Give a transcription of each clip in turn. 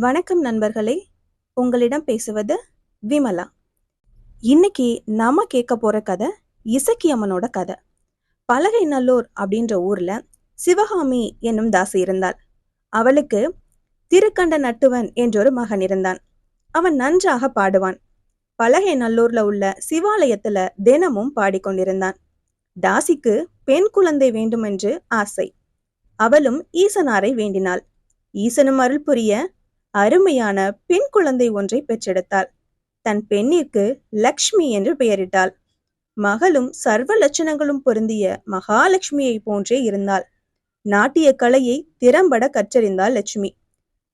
வணக்கம் நண்பர்களே. உங்களிடம் பேசுவது விமலா. இன்னைக்கு நாம கேட்க போற கதை இசக்கி அம்மனோட கதை. பலகை நல்லூர் அப்படின்ற ஊர்ல சிவகாமி என்னும் தாசி இருந்தாள். அவளுக்கு திருக்கண்ட நட்டுவன் என்றொரு மகன் இருந்தான். அவன் நன்றாக பாடுவான். பலகை நல்லூர்ல உள்ள சிவாலயத்துல தினமும் பாடிக்கொண்டிருந்தான். தாசிக்கு பெண் குழந்தை வேண்டுமென்று ஆசை. அவளும் ஈசனாரை வேண்டினாள். ஈசனும் அருள் புரிய அருமையான பெண் குழந்தை ஒன்றை பெற்றெடுத்தாள். தன் பெண்ணிற்கு லக்ஷ்மி என்று பெயரிட்டாள். மகளும் சர்வ லட்சணங்களும் பொருந்திய மகாலட்சுமியை போன்றே இருந்தாள். நாட்டிய கலையை திறம்பட கற்றறிந்தாள் லட்சுமி.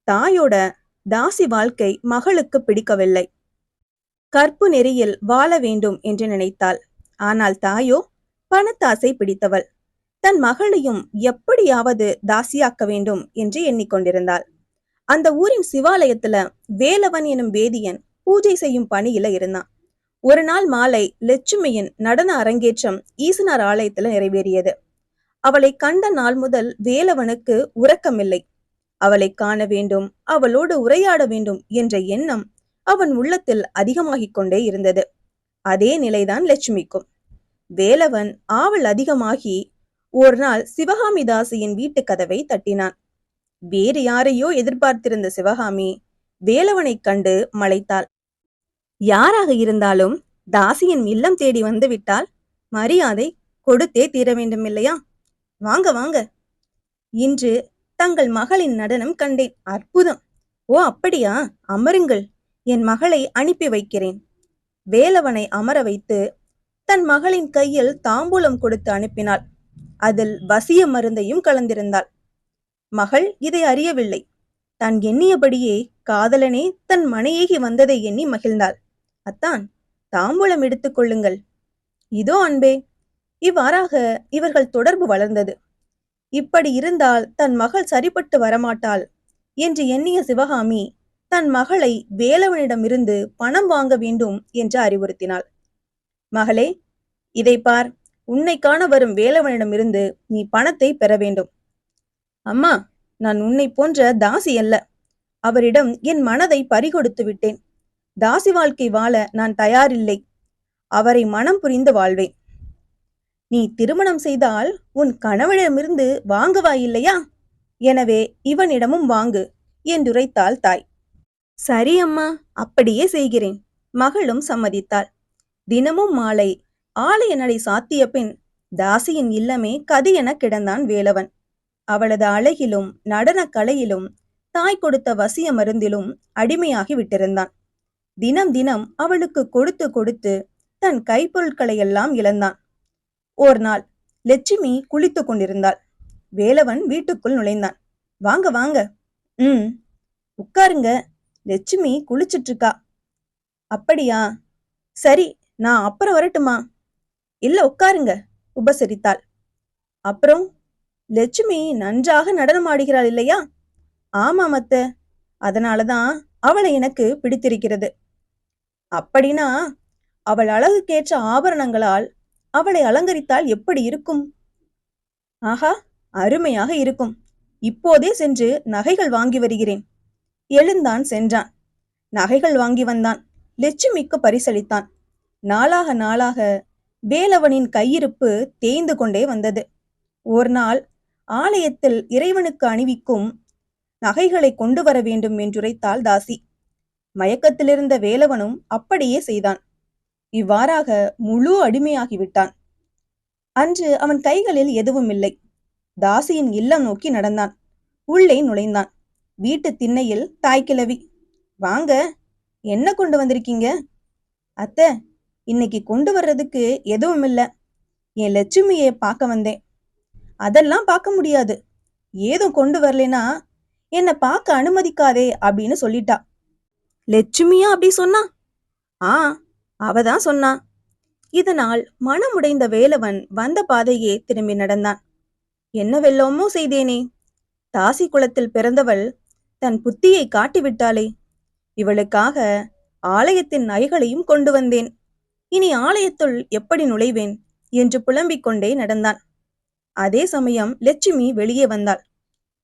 தாயோட தாசி வாழ்க்கை மகளுக்கு பிடிக்கவில்லை. கற்பு நெறியில் வாழ வேண்டும் என்று நினைத்தாள். ஆனால் தாயோ பணத்தாசை பிடித்தவள். தன் மகளையும் எப்படியாவது தாசியாக்க வேண்டும் என்று எண்ணிக்கொண்டிருந்தாள். அந்த ஊரின் சிவாலயத்துல வேலவன் எனும் வேதியன் பூஜை செய்யும் பணியில இருந்தான். ஒரு நாள் மாலை லட்சுமியின் நடன அரங்கேற்றம் ஈசனார் ஆலயத்துல நிறைவேறியது. அவளை கண்ட நாள் முதல் வேலவனுக்கு உறக்கமில்லை. அவளை காண வேண்டும் அவளோடு உரையாட வேண்டும் என்ற எண்ணம் அவன் உள்ளத்தில் அதிகமாகிக் கொண்டே இருந்தது. அதே நிலைதான் லட்சுமிக்கும். வேலவன் ஆவல் அதிகமாகி ஒரு நாள் சிவகாமி தாசியின் வீட்டு கதவை தட்டினான். வேறு யாரையோ எதிர்பார்த்திருந்த சிவகாமி வேலவனைக் கண்டு மலைத்தாள். யாராக இருந்தாலும் தாசியின் இல்லம் தேடி வந்து விட்டால் மரியாதை கொடுத்தே தீர வேண்டும் இல்லையா வாங்க வாங்க. இன்று தங்கள் மகளின் நடனம் கண்டேன். அற்புதம். ஓ அப்படியா? அமருங்கள். என் மகளை அனுப்பி வைக்கிறேன். வேலவனை அமர வைத்து தன் மகளின் கையில் தாம்பூலம் கொடுத்து அனுப்பினாள். அதில் வசிய மருந்தையும் கலந்திருந்தாள். மகள் இதை அறியவில்லை. தான் எண்ணியபடியே காதலனே தன் மனையேகி வந்ததை எண்ணி மகிழ்ந்தாள். அத்தான் தாம்பூலம் எடுத்துக் கொள்ளுங்கள். இதோ அன்பே இவ்வாறாக இவர்கள் தொடர்பு வளர்ந்தது. இப்படி இருந்தால் தன் மகள் சரிப்பட்டு வரமாட்டாள் என்று எண்ணிய சிவகாமி தன் மகளை வேலவனிடமிருந்து பணம் வாங்க வேண்டும் என்று அறிவுறுத்தினாள். மகளே இதை பார். உன்னை காண வரும் வேலவனிடமிருந்து நீ பணத்தை பெற வேண்டும். அம்மா நான் உன்னை போன்ற தாசி அல்ல. அவரிடம் என் மனதை பறிகொடுத்து விட்டேன். தாசி வாழ்க்கை வாழ நான் தயாரில்லை. அவரை மனம் புரிந்து வாழ்வேன். நீ திருமணம் செய்தால் உன் கணவனிடமிருந்து வாங்குவாயில்லையா? எனவே இவனிடமும் வாங்கு என்றுரைத்தாள் தாய். சரி அம்மா அப்படியே செய்கிறேன் மகளும் சம்மதித்தாள். தினமும் மாலை ஆலய நடை சாத்திய பின் தாசியின் இல்லமே கதி என கிடந்தான் வேலவன். அவளது அழகிலும் நடன கலையிலும் தாய் கொடுத்த வசிய மருந்திலும் அடிமையாகி விட்டிருந்தான். தினம் தினம் அவளுக்கு கொடுத்து கொடுத்து தன் கைப்பொருட்களை எல்லாம் இழந்தான். ஓர் நாள் லட்சுமி குளித்து கொண்டிருந்தாள். வேலவன் வீட்டுக்குள் நுழைந்தான். வாங்க வாங்க. ம். உட்காருங்க. லட்சுமி குளிச்சிட்டு இருக்கா அப்படியா. சரி நான் அப்புறம் வரட்டுமா. இல்ல உட்காருங்க. உபசரித்தாள். அப்புறம் லட்சுமி நன்றாக நடனம் ஆடுகிறாள் இல்லையா? ஆமாம் அத்த அதனாலதான் அவளை எனக்கு பிடித்திருக்கிறது. அப்படின்னா அவள் அழகுக்கேற்ற ஆபரணங்களால் அவளை அலங்கரித்தால் எப்படி இருக்கும்? ஆஹா அருமையாக இருக்கும். இப்போதே சென்று நகைகள் வாங்கி வருகிறேன். எழுந்தான் சென்றான். நகைகள் வாங்கி வந்தான். லட்சுமிக்கு பரிசளித்தான். நாளாக நாளாக வேலவனின் கையிருப்பு தேய்ந்து கொண்டே வந்தது. ஒரு நாள் ஆலயத்தில் இறைவனுக்கு அணிவிக்கும் நகைகளை கொண்டு வர வேண்டும் என்றுரைத்தாள் தாசி. மயக்கத்திலிருந்த வேலவனும் அப்படியே செய்தான். இவ்வாறாக முழு அடிமையாகிவிட்டான் அன்று அவன் கைகளில் எதுவும் இல்லை. தாசியின் இல்லம் நோக்கி நடந்தான். உள்ளே நுழைந்தான். வீட்டு திண்ணையில் தாய்க்கிழவி வாங்க என்ன கொண்டு வந்திருக்கீங்க? அத்தை இன்னைக்கு கொண்டு வர்றதுக்கு எதுவும் இல்லை என் லட்சுமியை பார்க்க வந்தேன். அதெல்லாம் பார்க்க முடியாது. ஏதும் கொண்டு வரலனா என்னை பார்க்க அனுமதிக்காதே அப்படின்னு சொல்லிட்டா. லட்சுமியா அப்படி சொன்னா? ஆ அவதான் சொன்னா. இதனால் மனமுடைந்த வேலவன் வந்த பாதையே திரும்பி நடந்தான். என்ன வெல்லோமோ செய்தேனே. தாசி குளத்தில் பிறந்தவள் தன் புத்தியை காட்டிவிட்டாளே. இவளுக்காக ஆலயத்தின் நகைகளையும் கொண்டு வந்தேன். இனி ஆலயத்துள் எப்படி நுழைவேன்? என்று புலம்பிக் கொண்டே நடந்தான். அதே சமயம் லட்சுமி வெளியே வந்தாள்.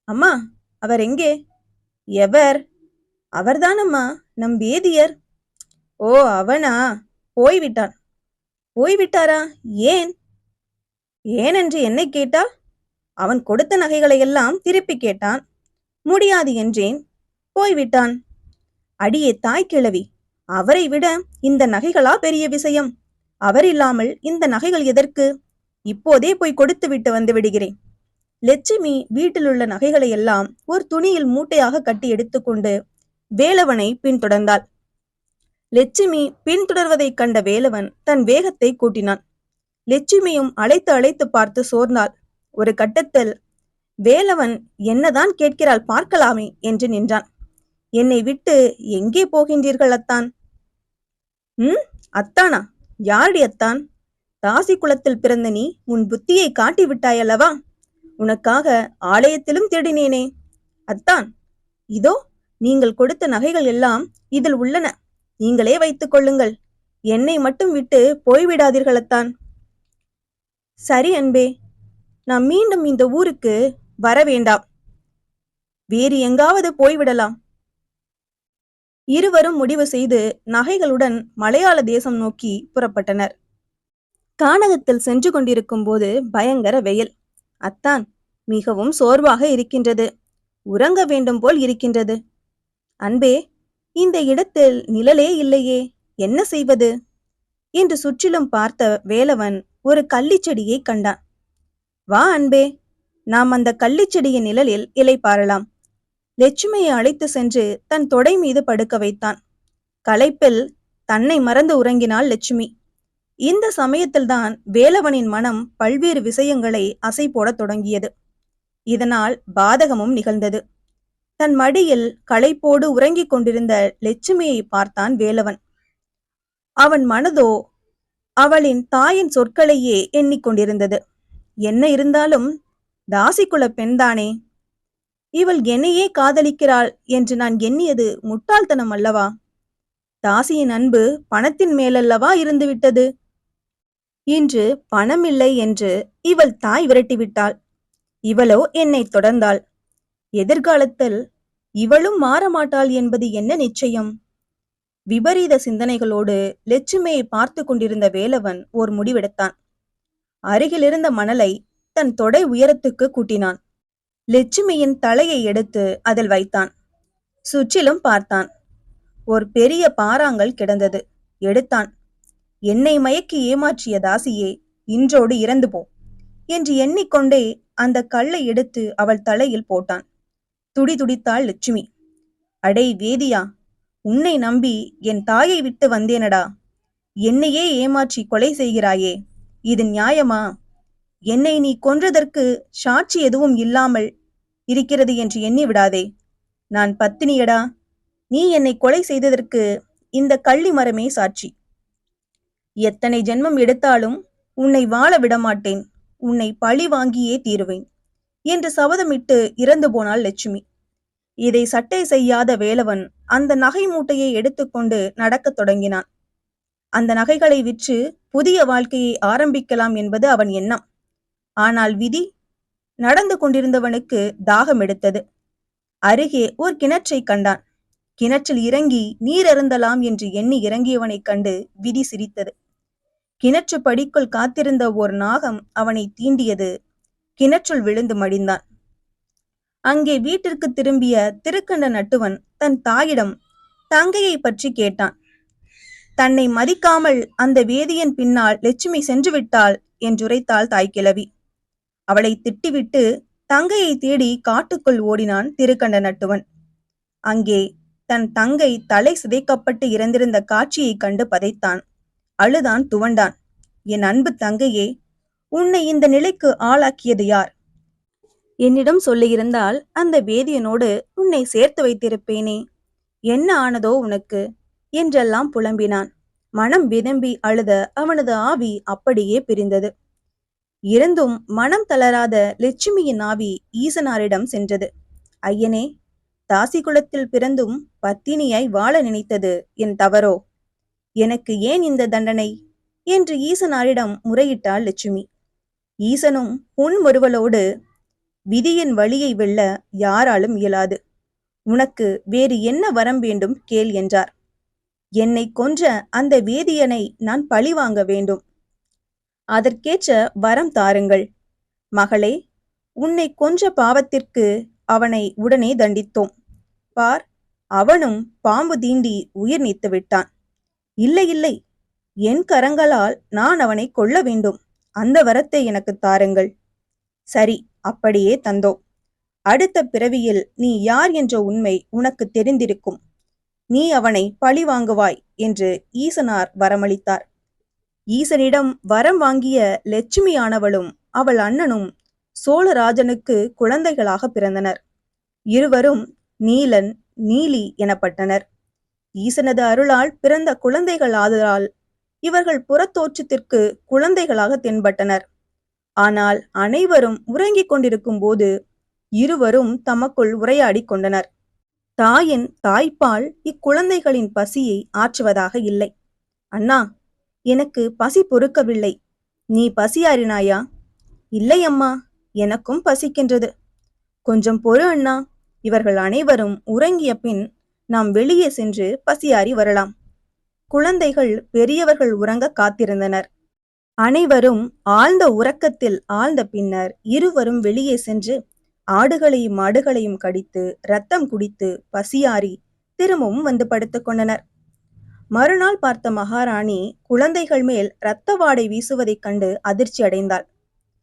அம்மா அவர் எங்கே? எவர்? அவர்தானம்மா நம் வேதியர். ஓ அவனா? போய்விட்டான். போய்விட்டாரா? ஏன்? ஏனென்று என்னை கேட்டால் அவன் கொடுத்த நகைகளை எல்லாம் திருப்பி கேட்டான். முடியாது என்றேன். போய்விட்டான். அடியே தாய் கிழவி அவரை விட இந்த நகைகளா பெரிய விஷயம்? அவர் இல்லாமல் இந்த நகைகள் எதற்கு? இப்போதே போய் கொடுத்து விட்டு வந்து விடுகிறேன். லட்சுமி வீட்டிலுள்ள நகைகளை எல்லாம் ஒரு துணியில் மூட்டையாக கட்டி எடுத்துக்கொண்டு வேலவனை பின்தொடர்ந்தாள். லட்சுமி பின்தொடர்வதைக் கண்ட வேலவன் தன் வேகத்தை கூட்டினான். லட்சுமியும் அழைத்து அழைத்து பார்த்து சோர்ந்தாள். ஒரு கட்டத்தில் வேலவன் என்னதான் கேட்கிறாள் பார்க்கலாமே என்று நின்றான். என்னை விட்டு எங்கே போகின்றீர்கள் அத்தான்? ம் அத்தானா? யாரடி அத்தான்? தாசி குலத்தில் பிறந்த நீ உன் புத்தியை காட்டி விட்டாயல்லவா? உனக்காக ஆலயத்திலும் தேடினேனே. அத்தான். இதோ நீங்கள் கொடுத்த நகைகள் எல்லாம் இதில் உள்ளன. நீங்களே வைத்துக் கொள்ளுங்கள். என்னை மட்டும் விட்டு போய்விடாதீர்கள் அத்தான். சரி அன்பே நான் மீண்டும் இந்த ஊருக்கு வர வேண்டாம். வேறு எங்காவது போய்விடலாம். இருவரும் முடிவு செய்து நகைகளுடன் மலையாள தேசம் நோக்கி புறப்பட்டனர். கானகத்தில் சென்று கொண்டிருக்கும் போது பயங்கர வெயில். அத்தான் மிகவும் சோர்வாக இருக்கின்றது. உறங்க வேண்டும் போல் இருக்கின்றது. அன்பே இந்த இடத்தில் நிழலே இல்லையே. என்ன செய்வது? என்று சுற்றிலும் பார்த்த வேலவன் ஒரு கள்ளிச்செடியை கண்டான். வா அன்பே நாம் அந்த கள்ளிச்செடியின் நிழலில் இலை பாரலாம். லட்சுமியை அழைத்து சென்று தன் தொடை மீது படுக்க வைத்தான். களைப்பில் தன்னை மறந்து உறங்கினாள் லட்சுமி. இந்த சமயத்தில்தான் வேலவனின் மனம் பல்வேறு விஷயங்களை அசை போடத் தொடங்கியது. இதனால் பாதகமும் நிகழ்ந்தது. தன் மடியில் களைப்போடு உறங்கிக் கொண்டிருந்த லட்சுமியை பார்த்தான் வேலவன். அவன் மனதோ அவளின் தாயின் சொற்களையே எண்ணிக்கொண்டிருந்தது என்ன இருந்தாலும் தாசிக்குல பெண்தானே? இவள் என்னையே காதலிக்கிறாள் என்று நான் எண்ணியது முட்டாள்தனம் அல்லவா? தாசியின் அன்பு பணத்தின் மேலல்லவா இருந்துவிட்டது. இன்று பணமில்லை என்று இவள் தாய் விரட்டிவிட்டாள். இவளோ என்னை தொடர்ந்தாள். எதிர்காலத்தில் இவளும் மாறமாட்டாள் என்பது என்ன நிச்சயம்? விபரீத சிந்தனைகளோடு லட்சுமியை பார்த்து கொண்டிருந்த வேலவன் ஓர் முடிவெடுத்தான். அருகிலிருந்த மணலை தன் தொடை உயரத்துக்கு கூட்டினான். லட்சுமியின் தலையை எடுத்து அதில் வைத்தான். சுற்றிலும் பார்த்தான். ஒரு பெரிய பாறாங்கல் கிடந்தது. எடுத்தான். என்னை மயக்கி ஏமாற்றிய தாசியே இன்றோடு இறந்து போ என்று எண்ணிக்கொண்டே அந்த கல்லை எடுத்து அவள் தலையில் போட்டான். துடி துடித்தாள் லட்சுமி. அடே வேதியா உன்னை நம்பி என் தாயை விட்டு வந்தேனடா. என்னையே ஏமாற்றி கொலை செய்கிறாயே இது நியாயமா? என்னை நீ கொன்றதற்கு சாட்சி எதுவும் இல்லாமல் இருக்கிறது என்று எண்ணி விடாதே. நான் பத்தினியடா நீ என்னை கொலை செய்ததற்கு இந்த கள்ளி மரமே சாட்சி. எத்தனை ஜென்மம் எடுத்தாலும் உன்னை வாழ விடமாட்டேன். உன்னை பழி வாங்கியே தீருவேன். என்று சபதமிட்டு இறந்து போனாள் லட்சுமி. இதை சட்டை செய்யாத வேலவன் அந்த நகை மூட்டையை எடுத்துக்கொண்டு நடக்கத் தொடங்கினான். அந்த நகைகளை விற்று புதிய வாழ்க்கையை ஆரம்பிக்கலாம் என்பது அவன் எண்ணம். ஆனால் விதி நடந்து கொண்டிருந்தவனுக்கு தாகம் எடுத்தது. அருகே ஒரு கிணற்றை கண்டான். கிணற்றில் இறங்கி நீர் அருந்தலாம் என்று எண்ணி இறங்கியவனைக் கண்டு விதி சிரித்தது. கிணற்று படிக்குள் காத்திருந்த ஓர் நாகம் அவனை தீண்டியது. கிணற்றுள் விழுந்து மடிந்தான். அங்கே வீட்டிற்கு திரும்பிய திருக்கண்ட நட்டுவன் தன் தாயிடம் தங்கையை பற்றி கேட்டான். தன்னை மதிக்காமல் அந்த வேதியின் பின்னால் லட்சுமி சென்று விட்டாள் என்றுரைத்தாள் தாய்க்கிழவி. அவளை திட்டிவிட்டு தங்கையை தேடி காட்டுக்குள் ஓடினான் திருக்கண்ட நட்டுவன். அங்கே தன் தங்கை தலை சிதைக்கப்பட்டு இறந்திருந்த காட்சியைக் கண்டு பதைத்தான். அழுதான் துவண்டான். என் அன்பு தங்கையே உன்னை இந்த நிலைக்கு ஆளாக்கியது யார்? என்னிடம் சொல்லியிருந்தால் அந்த வேதியனோடு உன்னை சேர்த்து வைத்திருப்பேனே. என்ன ஆனதோ உனக்கு? என்றெல்லாம் புலம்பினான். மனம் விதம்பி அழுத அவனது ஆவி அப்படியே பிரிந்தது. இருந்தும் மனம் தளராத லட்சுமியின் ஆவி ஈசனாரிடம் சென்றது. ஐயனே தாசி குலத்தில் பிறந்தும் பத்தினியாய் வாழ நினைத்தது என் தவறோ? எனக்கு ஏன் இந்த தண்டனை? என்று ஈசனாரிடம் முறையிட்டாள் லட்சுமி. ஈசனும் புன்முறுவலோடு விதியின் வழியை வெல்ல யாராலும் இயலாது. உனக்கு வேறு என்ன வரம் வேண்டும் கேள் என்றார். என்னை கொன்ற அந்த வேதியனை நான் பழிவாங்க வேண்டும். அதற்கேற்ற வரம் தாருங்கள். மகளே உன்னை கொன்ற பாவத்திற்கு அவனை உடனே தண்டித்தோம். பார் அவனும் பாம்பு தீண்டி உயிர் நீத்து விட்டான் இல்லை இல்லை. என் கரங்களால் நான் அவனை கொல்ல வேண்டும். அந்த வரத்தை எனக்கு தாருங்கள். சரி அப்படியே தந்தோம். அடுத்த பிறவியில் நீ யார் என்ற உண்மை உனக்கு தெரிந்திருக்கும். நீ அவனை பழி வாங்குவாய் என்று ஈசனார் வரமளித்தார். ஈசனிடம் வரம் வாங்கிய லட்சுமியானவளும் அவள் அண்ணனும் சோழராஜனுக்கு குழந்தைகளாக பிறந்தனர். இருவரும் நீலன் நீலி எனப்பட்டனர். ஈசனது அருளால் பிறந்த குழந்தைகள் ஆதலால் இவர்கள் புறத்தோற்றத்திற்கு குழந்தைகளாக தென்பட்டனர். ஆனால் அனைவரும் உறங்கிக் கொண்டிருக்கும் போது இருவரும் தமக்குள் உரையாடி கொண்டனர். தாயின் தாய்ப்பால் இக்குழந்தைகளின் பசியை ஆற்றுவதாக இல்லை. அண்ணா எனக்கு பசி பொறுக்கவில்லை. நீ பசியாறினாயா? இல்லை அம்மா எனக்கும் பசிக்கின்றது. கொஞ்சம் பொறு அண்ணா. இவர்கள் அனைவரும் உறங்கிய பின் நாம் வெளியே சென்று பசியாறி வரலாம். குழந்தைகள் பெரியவர்கள் உறங்க காத்திருந்தனர். அனைவரும் ஆழ்ந்த உறக்கத்தில் ஆழ்ந்த பின்னர் இருவரும் வெளியே சென்று ஆடுகளையும் மாடுகளையும் கடித்து ரத்தம் குடித்து பசியாறி திரும்பவும் வந்து படுத்துக் கொண்டனர். மறுநாள் பார்த்த மகாராணி குழந்தைகள் மேல் இரத்த வாடை வீசுவதைக் கண்டு அதிர்ச்சி அடைந்தாள்.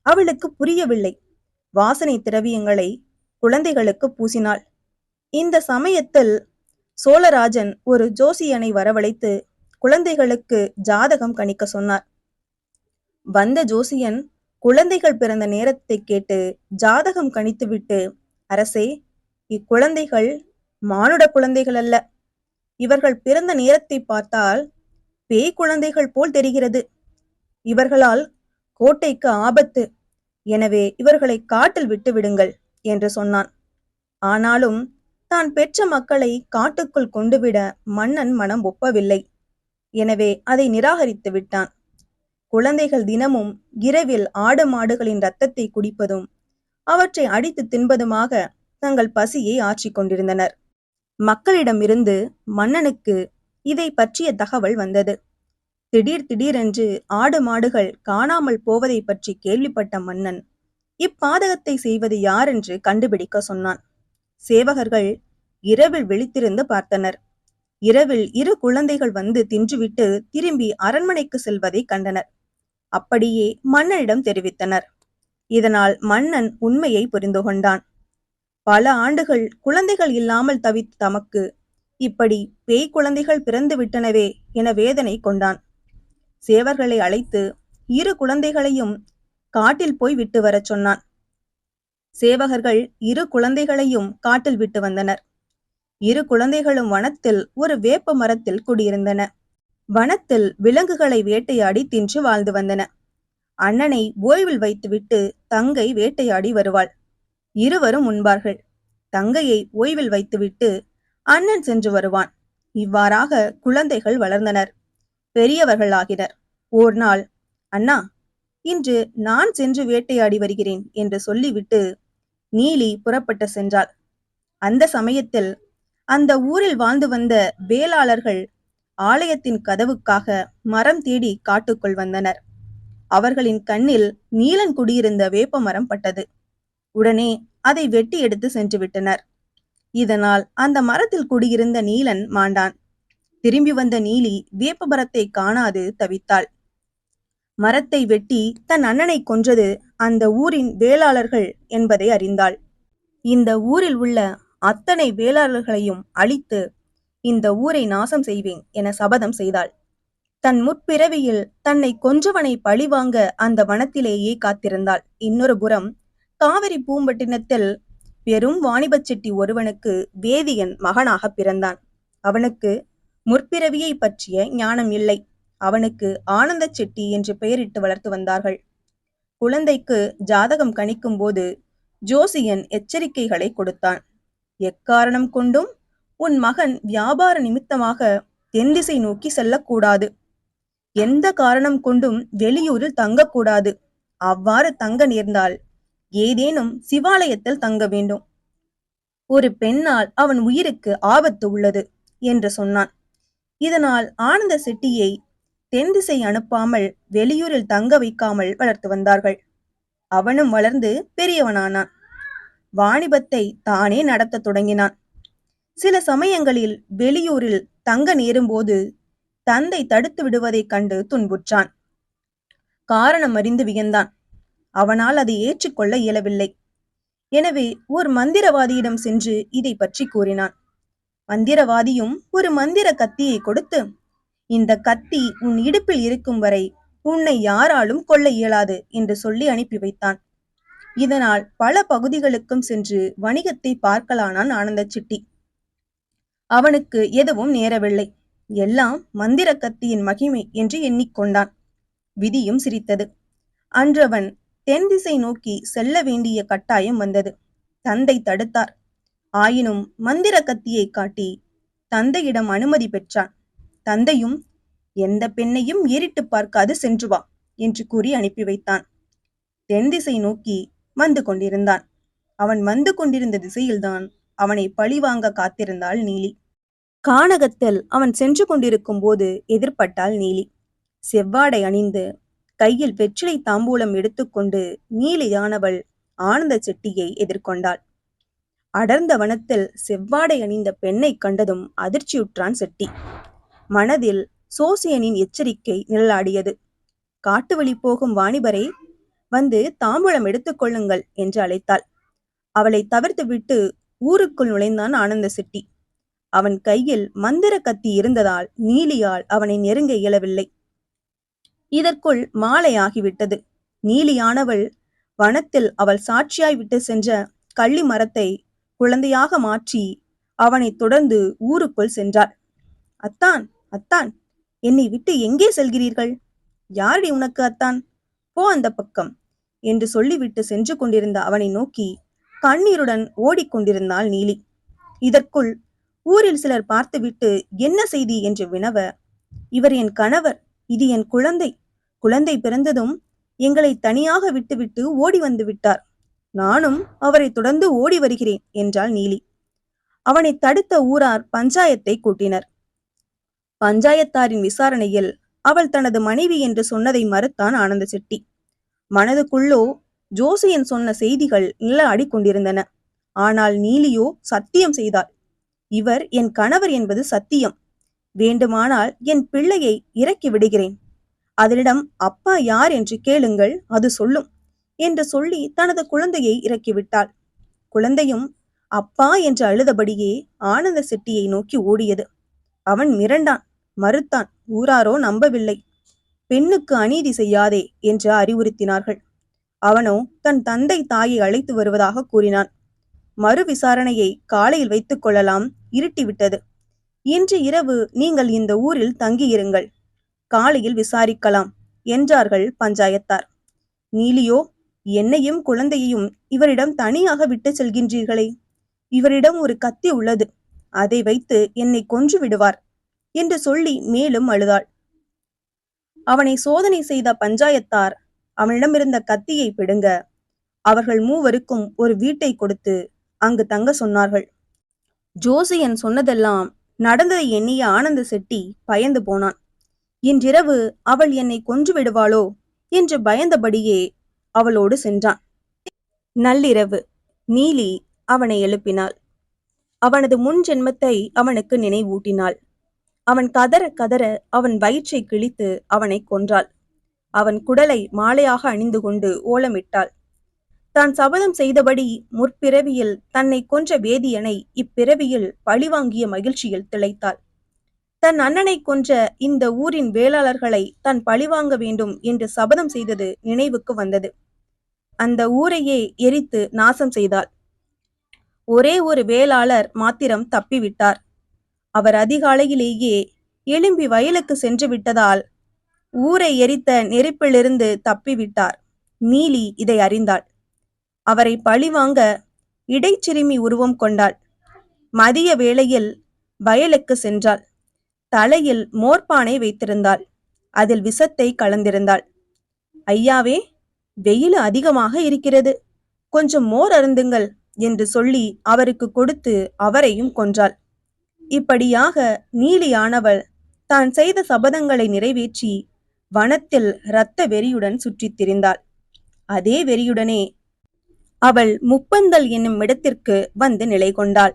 அவளுக்கு புரியவில்லை. வாசனை திரவியங்களை குழந்தைகளுக்கு பூசினாள். இந்த சமயத்தில் சோழராஜன் ஒரு ஜோசியனை வரவழைத்து குழந்தைகளுக்கு ஜாதகம் கணிக்க சொன்னார். வந்த ஜோசியன் குழந்தைகள் பிறந்த நேரத்தை கேட்டு ஜாதகம் கணித்துவிட்டு அரசே இக்குழந்தைகள் மானுட குழந்தைகள் அல்ல இவர்கள் பிறந்த நேரத்தை பார்த்தால் பேய் குழந்தைகள் போல் தெரிகிறது. இவர்களால் கோட்டைக்கு ஆபத்து. எனவே இவர்களை காட்டில் விட்டு விடுங்கள் என்று சொன்னான். ஆனாலும் தான் பெற்ற மக்களை காட்டுக்குள் கொண்டுவிட மன்னன் மனம் ஒப்பவில்லை. எனவே அதை நிராகரித்து விட்டான். குழந்தைகள் தினமும் இரவில் ஆடு மாடுகளின் ரத்தத்தை குடிப்பதும் அவற்றை அடித்து தின்பதுமாக தங்கள் பசியை ஆற்றிக் கொண்டிருந்தனர். மக்களிடமிருந்து மன்னனுக்கு இதை பற்றிய தகவல் வந்தது. திடீர் திடீரென்று ஆடு மாடுகள் காணாமல் போவதை பற்றி கேள்விப்பட்ட மன்னன் இப்பாதகத்தை செய்வது யாரென்று கண்டுபிடிக்க சொன்னான். சேவகர்கள் இரவில் விழித்திருந்து பார்த்தனர். இரவில் இரு குழந்தைகள் வந்து தின்றுவிட்டு திரும்பி அரண்மனைக்கு செல்வதை கண்டனர். அப்படியே மன்னனிடம் தெரிவித்தனர். இதனால் மன்னன் உண்மையை புரிந்து கொண்டான். பல ஆண்டுகள் குழந்தைகள் இல்லாமல் தவித்த தமக்கு இப்படி பேய் குழந்தைகள் பிறந்து விட்டனவே என வேதனை கொண்டான். சேவர்களை அழைத்து இரு குழந்தைகளையும் காட்டில் போய் விட்டு வரச் சொன்னான். சேவகர்கள் இரு குழந்தைகளையும் காட்டில் விட்டு வந்தனர். இரு குழந்தைகளும் வனத்தில் ஒரு வேப்ப மரத்தில் குடியிருந்தன. வனத்தில் விலங்குகளை வேட்டையாடி தின்று வாழ்ந்து வந்தன. அண்ணனை ஓய்வில் வைத்துவிட்டு தங்கை வேட்டையாடி வருவாள். இருவரும் உண்பார்கள். தங்கையை ஓய்வில் வைத்துவிட்டு அண்ணன் சென்று வருவான். இவ்வாறாக குழந்தைகள் வளர்ந்தனர். பெரியவர்கள் ஆகினர். ஓர் நாள் அண்ணா இன்று நான் சென்று வேட்டையாடி வருகிறேன் என்று சொல்லிவிட்டு நீலி புறப்பட்டு சென்றாள். அந்த சமயத்தில் அந்த ஊரில் வாழ்ந்து வந்த வேளாளர்கள் ஆலயத்தின் கதவுக்காக மரம் தேடி காட்டுக்குள் வந்தனர். அவர்களின் கண்ணில் நீலன் குடியிருந்த வேப்ப மரம் பட்டது. உடனே அதை வெட்டி எடுத்து சென்று விட்டனர். இதனால் அந்த மரத்தில் குடியிருந்த நீலன் மாண்டான். திரும்பி வந்த நீலி வேப்ப மரத்தை காணாது தவித்தாள். மரத்தை வெட்டி தன் அண்ணனை கொன்றது அந்த ஊரின் வேளாளர்கள் என்பதை அறிந்தாள். இந்த ஊரில் உள்ள அத்தனை வேளாளர்களையும் அழித்து இந்த ஊரை நாசம் செய்வேன் என சபதம் செய்தாள். தன் முற்பிறவியில் தன்னை கொஞ்சவனை பழிவாங்க அந்த வனத்திலேயே காத்திருந்தாள். இன்னொரு புறம் காவிரி பூம்பட்டினத்தில் பெரும் வாணிபச் செட்டி ஒருவனுக்கு வேதியன் மகனாக பிறந்தான். அவனுக்கு முற்பிறவியை பற்றிய ஞானம் இல்லை. அவனுக்கு ஆனந்த செட்டி என்று பெயரிட்டு வளர்த்து வந்தார்கள். குழந்தைக்கு ஜாதகம் கணிக்கும் போது ஜோசியன் எச்சரிக்கைகளை கொடுத்தான். எக்காரணம் கொண்டும் உன் மகன் வியாபார நிமித்தமாக தென் திசை நோக்கி செல்லக்கூடாது. எந்த காரணம் கொண்டும் வெளியூரில் தங்கக்கூடாது. அவ்வாறு தங்க நேர்ந்தால் ஏதேனும் சிவாலயத்தில் தங்க வேண்டும். ஒரு பெண்ணால் அவன் உயிருக்கு ஆபத்து உள்ளது என்று சொன்னான். இதனால் ஆனந்த செட்டியை தென் திசை அனுப்பாமல் வெளியூரில் தங்க வைக்காமல் வளர்த்து வந்தார்கள். அவனும் வளர்ந்து பெரியவனானான். வாணிபத்தை தானே நடத்த தொடங்கினான். சில சமயங்களில் வெளியூரில் தங்க நேரும்போது தந்தை தடுத்து விடுவதைக் கண்டு துன்புற்றான். காரணம் அறிந்து வியந்தான். அவனால் அதை ஏற்றுக்கொள்ள இயலவில்லை. எனவே ஒரு மந்திரவாதியிடம் சென்று இதை பற்றி கூறினான். மந்திரவாதியும் ஒரு மந்திர கத்தியை கொடுத்து இந்த கத்தி உன் இடுப்பில் இருக்கும் வரை உன்னை யாராலும் கொள்ள இயலாது என்று சொல்லி அனுப்பி வைத்தான். இதனால் பல பகுதிகளுக்கும் சென்று வணிகத்தை பார்க்கலானான் ஆனந்த சிட்டி அவனுக்கு எதுவும் நேரவில்லை. எல்லாம் மந்திர கத்தியின் மகிமை என்று எண்ணிக்கொண்டான். விதியும் சிரித்தது. அன்றவன் தென் திசை நோக்கி செல்ல வேண்டிய கட்டாயம் வந்தது. தந்தை தடுத்தார். ஆயினும் மந்திர கத்தியை காட்டி தந்தையிடம் அனுமதி பெற்றான். தந்தையும் எந்த பெண்ணையும் ஏறிட்டு பார்க்காது சென்று வா என்று கூறி அனுப்பி வைத்தான். தென் திசை நோக்கி வந்து கொண்டிருந்தான். அவன் வந்து கொண்டிருந்த திசையில்தான் அவனை பழிவாங்க காத்திருந்தாள் நீலி. கானகத்தில் அவன் சென்று கொண்டிருக்கும் போது எதிர்பட்டாள் நீலி. செவ்வாடை அணிந்து கையில் வெற்றிலை தாம்பூலம் எடுத்துக்கொண்டு நீலியானவள் ஆனந்த செட்டியை எதிர்கொண்டாள். அடர்ந்த வனத்தில் செவ்வாடை அணிந்த பெண்ணை கண்டதும் அதிர்ச்சியுற்றான் செட்டி. மனதில் சோசியனின் எச்சரிக்கை நிழலாடியது. காட்டு வழி போகும் வாணிபரை வந்து தாம்பூலம் எடுத்துக்கொள்ளுங்கள் என்று அழைத்தாள். அவளை தவிர்த்துவிட்டு ஊருக்குள் நுழைந்தான் ஆனந்த செட்டி. அவன் கையில் மந்திர கத்தி இருந்ததால் நீலியால் அவனை நெருங்க இயலவில்லை. இதற்குள் மாலை ஆகிவிட்டது. நீலியானவள் வனத்தில் அவள் சாட்சியாய் விட்டு சென்ற கள்ளி மரத்தை குழந்தையாக மாற்றி அவனை தொடர்ந்து ஊருக்குள் சென்றாள். அத்தான் அத்தான் என்னை விட்டு எங்கே செல்கிறீர்கள்? யாரடி உனக்கு அத்தான்? போ அந்த பக்கம் என்று சொல்லிவிட்டு சென்று கொண்டிருந்த அவனை நோக்கி கண்ணீருடன் ஓடிக்கொண்டிருந்தாள் நீலி. இதற்குள் ஊரில் சிலர் பார்த்துவிட்டு என்ன செய்தி? என்று வினவ இவர் என் கணவர். இது என் குழந்தை. குழந்தை பிறந்ததும் எங்களை தனியாக விட்டுவிட்டு ஓடி வந்து விட்டார். நானும் அவரை தொடர்ந்து ஓடி வருகிறேன் என்றாள் நீலி. அவனை தடுத்த ஊரார் பஞ்சாயத்தை கூட்டினர். பஞ்சாயத்தாரின் விசாரணையில் அவள் தனது மனைவி என்று சொன்னதை மறுத்தான் ஆனந்த செட்டி. மனதுக்குள்ளோ ஜோசியன் சொன்ன செய்திகள் நில கொண்டிருந்தன ஆனால் நீலியோ சத்தியம் செய்தாள். இவர் என் கணவர் என்பது சத்தியம். வேண்டுமானால் என் பிள்ளையை இறக்கி விடுகிறேன். அதனிடம் அப்பா யார் என்று கேளுங்கள் அது சொல்லும் என்று சொல்லி தனது குழந்தையை இறக்கிவிட்டாள் குழந்தையும் அப்பா என்று அழுதபடியே ஆனந்த செட்டியை நோக்கி ஓடியது. அவன் மிரண்டான். மறுத்தான் ஊராரோ நம்பவில்லை. பெண்ணுக்கு அநீதி செய்யாதே என்று அறிவுறுத்தினார்கள். அவனோ தன் தந்தை தாயை அழைத்து வருவதாக கூறினான். மறு விசாரணையை காலையில் வைத்துக் கொள்ளலாம் இருட்டிவிட்டது. இன்று இரவு நீங்கள் இந்த ஊரில் தங்கியிருங்கள். காலையில் விசாரிக்கலாம் என்றார்கள் பஞ்சாயத்தார். நீலியோ என்னையும் குழந்தையையும் இவரிடம் தனியாக விட்டு செல்கின்றீர்களே. இவரிடம் ஒரு கத்தி உள்ளது. அதை வைத்து என்னை கொன்று விடுவார் என்று சொல்லி மேலும் அழுதாள். அவனை சோதனை செய்த பஞ்சாயத்தார் அவனிடமிருந்த கத்தியை பிடுங்க. அவர்கள் மூவருக்கும் ஒரு வீட்டை கொடுத்து அங்கு தங்க சொன்னார்கள். ஜோசியன் சொன்னதெல்லாம் நடந்ததை எண்ணிய ஆனந்த செட்டி பயந்து போனான். இன்றிரவு அவள் என்னை கொன்று விடுவாளோ என்று பயந்தபடியே அவளோடு சென்றான். நள்ளிரவு நீலி அவனை எழுப்பினாள். அவனது முன் ஜென்மத்தை அவனுக்கு நினைவூட்டினாள். அவன் கதற கதற அவன் வயிற்றை கிழித்து அவனை கொன்றாள். அவன் குடலை மாலையாக அணிந்து கொண்டு ஓலமிட்டாள். தான் சபதம் செய்தபடி முற்பிறவியில் தன்னை கொன்ற வேதியனை இப்பிறவியில் பழிவாங்கிய மகிழ்ச்சியில் திளைத்தாள். தன் அண்ணனை கொன்ற இந்த ஊரின் வேளாளர்களை தான் பழிவாங்க வேண்டும் என்று சபதம் செய்தது நினைவுக்கு வந்தது. அந்த ஊரையே எரித்து நாசம் செய்தாள். ஒரே ஒரு வேளாளர் மாத்திரம் தப்பிவிட்டார். அவர் அதிகாலையிலேயே எழும்பி வயலுக்கு சென்று விட்டதால் ஊரை எரித்த நெருப்பிலிருந்து தப்பிவிட்டார். நீலி இதை அறிந்தாள். அவரை பழிவாங்க இடைச்சிறுமி உருவம் கொண்டாள். மதிய வேளையில் வயலுக்கு சென்றாள். தலையில் மோர்பானை வைத்திருந்தாள். அதில் விஷத்தை கலந்திருந்தாள். ஐயாவே வெயில் அதிகமாக இருக்கிறது. கொஞ்சம் மோர் அருந்துங்கள். என்று சொல்லி அவருக்கு கொடுத்து அவரையும் கொன்றாள். இப்படியாக நீலியானவள் தான் செய்த சபதங்களை நிறைவேற்றி வனத்தில் இரத்த வெறியுடன் சுற்றித் திரிந்தாள். அதே வெறியுடனே அவள் முப்பந்தல் என்னும் இடத்திற்கு வந்து நிலை கொண்டாள்.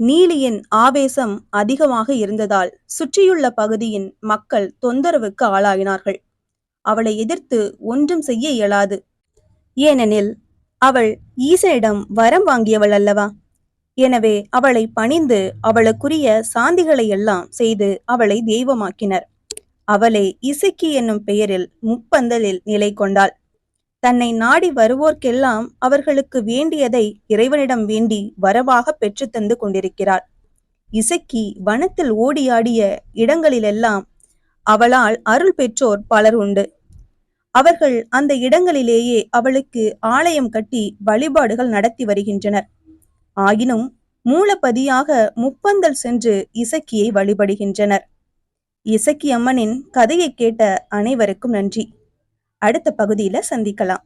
நீலியின் ஆவேசம் அதிகமாக இருந்ததால் சுற்றியுள்ள பகுதியின் மக்கள் தொந்தரவுக்கு ஆளாயினார்கள். அவளை எதிர்த்து ஒன்றும் செய்ய இயலாது. ஏனெனில் அவள் ஈசையிடம் வரம் வாங்கியவள் அல்லவா? எனவே அவளை பணிந்து அவளுக்குரிய சாந்திகளை எல்லாம் செய்து அவளை தெய்வமாக்கினர். அவளே இசைக்கு என்னும் பெயரில் முப்பந்தலில் நிலை கொண்டாள். தன்னை நாடி வருவோர்க்கெல்லாம் அவர்களுக்கு வேண்டியதை இறைவனிடம் வேண்டி வரவாக பெற்றுத் தந்து கொண்டிருக்கிறாள். இசைக்கு வனத்தில் ஓடியாடிய இடங்களிலெல்லாம் அவளால் அருள் பெற்றோர் பலர் உண்டு. அவர்கள் அந்த இடங்களிலேயே அவளுக்கு ஆலயம் கட்டி வழிபாடுகள் நடத்தி வருகின்றனர். ஆயினும் மூலப்பதியாக முப்பந்தல் சென்று இசக்கியை வழிபடுகின்றனர். இசக்கி அம்மனின் கதையை கேட்ட அனைவருக்கும் நன்றி. அடுத்த பகுதியில சந்திக்கலாம்.